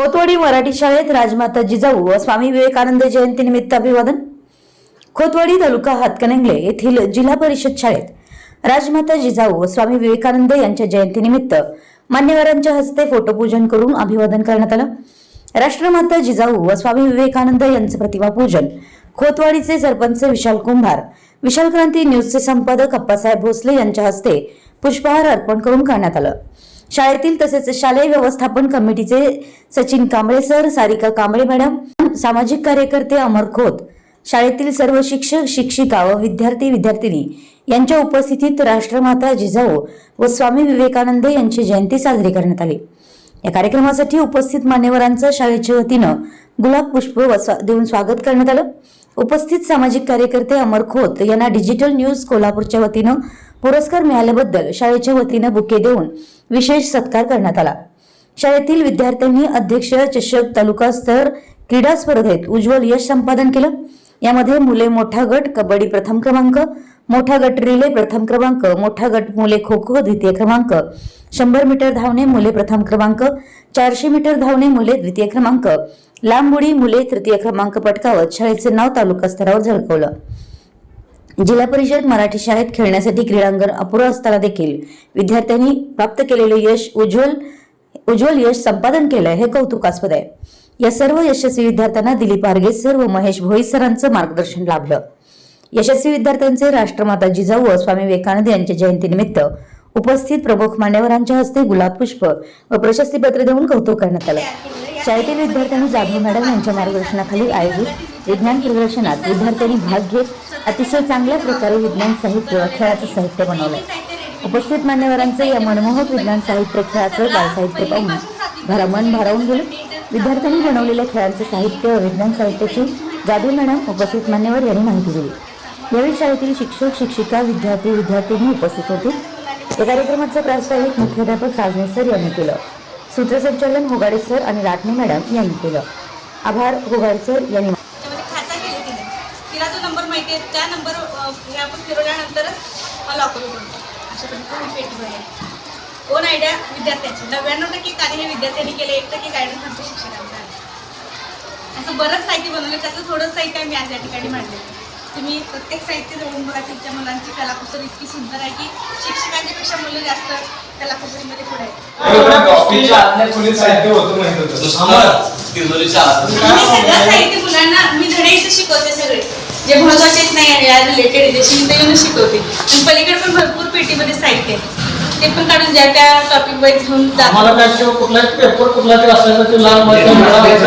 खोतवाडी मराठी शाळेत राजमाता जिजाऊ व स्वामी विवेकानंद जयंती निमित्त अभिवादन. खोतवाडी तालुका हातकणंगले येथील जिल्हा परिषद शाळेत राजमाता जिजाऊ व स्वामी विवेकानंद यांच्या जयंतीनिमित्त मान्यवरांच्या हस्ते फोटोपूजन करून अभिवादन करण्यात आलं. राष्ट्रमाता जिजाऊ व स्वामी विवेकानंद यांचे प्रतिमा पूजन खोतवाडीचे सरपंच विशाल कुंभार विशाल क्रांती न्यूजचे संपादक अप्पासाहेब भोसले यांच्या हस्ते पुष्पहार अर्पण करून करण्यात आलं. शाळेतील तसेच शालेय व्यवस्थापन कमिटीचे सचिन कांबळे सर सारिका कांबळे मॅडम सामाजिक कार्यकर्ते अमर खोत शाळेतील सर्व शिक्षक शिक्षिका व विद्यार्थी विद्यार्थिनी यांच्या उपस्थितीत राष्ट्रमाता जिजाऊ व स्वामी विवेकानंद यांची जयंती साजरी करण्यात आली. या कार्यक्रमासाठी उपस्थित मान्यवरांचं शाळेच्या वतीनं गुलाब पुष्प देऊन स्वागत करण्यात आलं. उपस्थित सामाजिक कार्यकर्ते अमर खोत यांना डिजिटल न्यूज कोल्हापूरच्या वतीनं पुरस्कार मिळाल्याबद्दल शाळेच्या वतीनं बुके देऊन विशेष सत्कार करण्यात आला. शाळेतील विद्यार्थ्यांनी अध्यक्ष चषक तालुका स्तर क्रीडा स्पर्धेत उज्ज्वल यश संपादन केलं. यामध्ये मुले मोठा गट कबड्डी प्रथम क्रमांक मोठा गट रिले प्रथम क्रमांक मोठा गट मुले खो खो द्वितीय क्रमांक शंभर मीटर धावणे मुले प्रथम क्रमांक चारशे मीटर धावणे मुले द्वितीय क्रमांक लांब उडी मुले तृतीय क्रमांक पटकावत शाळेचे नाव तालुका स्तरावर झळकवलं. जिल्हा परिषद मराठी शाळेत खेळण्यासाठी क्रीडांगण अपुरं असताना देखील विद्यार्थ्यांनी प्राप्त केलेले यश उज्ज्वल उज्ज्वल यश संपादन केलंय हे कौतुकास्पद आहे. या सर्व यशस्वी विद्यार्थ्यांना दिलीप आर्गे सर व महेश भोई सरांचं मार्गदर्शन लाभलं. यशस्वी विद्यार्थ्यांचे राष्ट्रमाता जिजाऊ व स्वामी विवेकानंद यांच्या जयंतीनिमित्त उपस्थित प्रमुख मान्यवरांच्या हस्ते गुलाब पुष्प व प्रशस्तीपत्र देऊन कौतुक करण्यात आलं. शाळेतील विद्यार्थ्यांनी जाधव मॅडम यांच्या मार्गदर्शनाखाली आयोजित विज्ञान प्रदर्शनात विद्यार्थ्यांनी भाग घेत अतिशय चांगल्या प्रकारे विज्ञान साहित्य खेळाचं साहित्य बनवलं. उपस्थित मान्यवरांचं या मनमोहक विज्ञान साहित्य खेळाचं बालसाहित्य पाहून भरा मन भारावून गेलं. विद्यार्थ्यांनी बनवलेल्या खेळांचं साहित्य व विज्ञान साहित्याची जाधव मॅडम उपस्थित मान्यवर यांनी माहिती दिली. यावेळी शाळेतील शिक्षक शिक्षिका विद्यार्थी विद्यार्थिनी उपस्थित होते. या कार्यक्रमाचं प्रास्ताविक मुख्याध्यापक साजने सर यांनी केलं. सूत्रसंचालन होगाडे सर आणि राठणे मॅडम यांनी केलं. आभार होगाडे सर यांनी. तिला जो नंबर माहिती आहे त्या नंबर हे आपण फिरवल्यानंतरच मला लॉकर अशा पद्धतीने पेटी भरेल. आयडिया विद्यार्थ्याची. नव्याण्णव टक्के कार्य हे विद्यार्थ्यांनी केले एक टक्के गायडन्स आमच्या शिक्षकांचा असं बरंच साहित्य बनवलं त्याचं थोडं साहित्य आम्ही आज या ठिकाणी मांडलेलं तुम्ही प्रत्येक साहित्य जवळून बघा तुमच्या मुलांची कलाकुसर इतकी सुंदर आहे की शिक्षकांच्या पेक्षा मुलं जास्त कलाकुसरीमध्ये पुढे सगळं साहित्य मुलांना मी धडे इथे शिकवते सगळे. जे महत्त्वाचे नाही आहे या रिलेटेड मी ते येऊन शिकवते. आणि पलीकडे पण भरपूर पेटीमध्ये साहित्य आहे. ते पण काढून ज्या त्या टॉपिक वाईज घेऊन काय किंवा कुठला पेपर कुठला ते असायचा ते दुर्बिणी असायचे